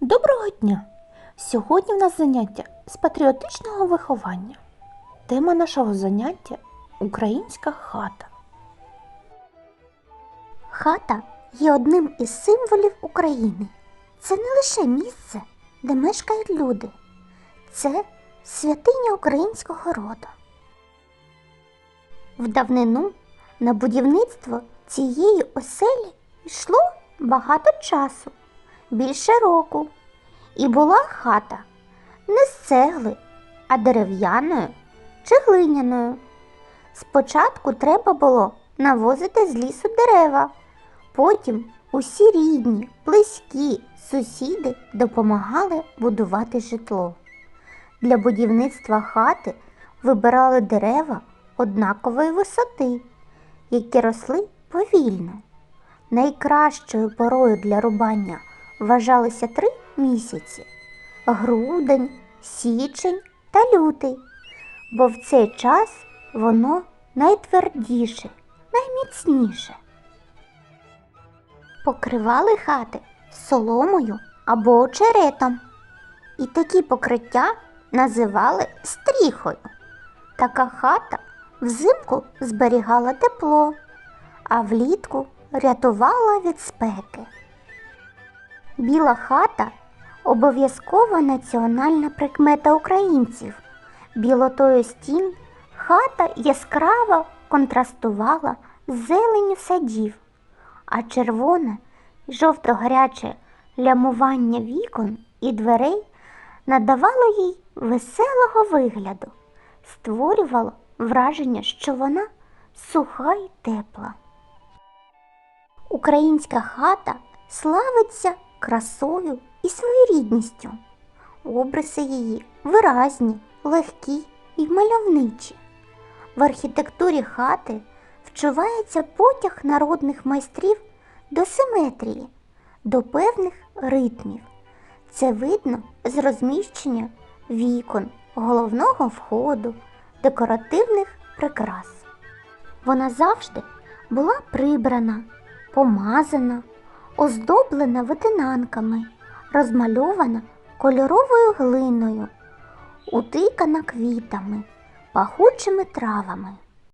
Доброго дня! Сьогодні в нас заняття з патріотичного виховання. Тема нашого заняття Українська хата. Хата є одним із символів України. Це не лише місце, де мешкають люди, це святиня українського роду. В давнину на будівництво цієї оселі йшло багато часу, більше року. І була хата не з цегли, а дерев'яною чи глиняною. Спочатку треба було навозити з лісу дерева, потім усі рідні, близькі, сусіди допомагали будувати житло. Для будівництва хати вибирали дерева однакової висоти, які росли повільно. Найкращою порою для рубання вважалися три місяці грудень, січень та лютий, бо в цей час воно найтвердіше, найміцніше. Покривали хати соломою або очеретом, і такі покриття називали стріхою. Така хата взимку зберігала тепло, а влітку рятувала від спеки. Біла хата обов'язкова національна прикмета українців. Білотою стін хата яскраво контрастувала з зеленю садів, а червоне жовто-гаряче лямування вікон і дверей надавало їй веселого вигляду, створювало враження, що вона суха й тепла. Українська хата славиться красою і своєрідністю. Обриси її виразні, легкі і мальовничі. В архітектурі хати вчувається потяг народних майстрів до симетрії, до певних ритмів. Це видно з розміщення вікон, головного входу, декоративних прикрас. Вона завжди була прибрана, помазана, оздоблена витинанками, розмальована кольоровою глиною, утикана квітами, пахучими травами.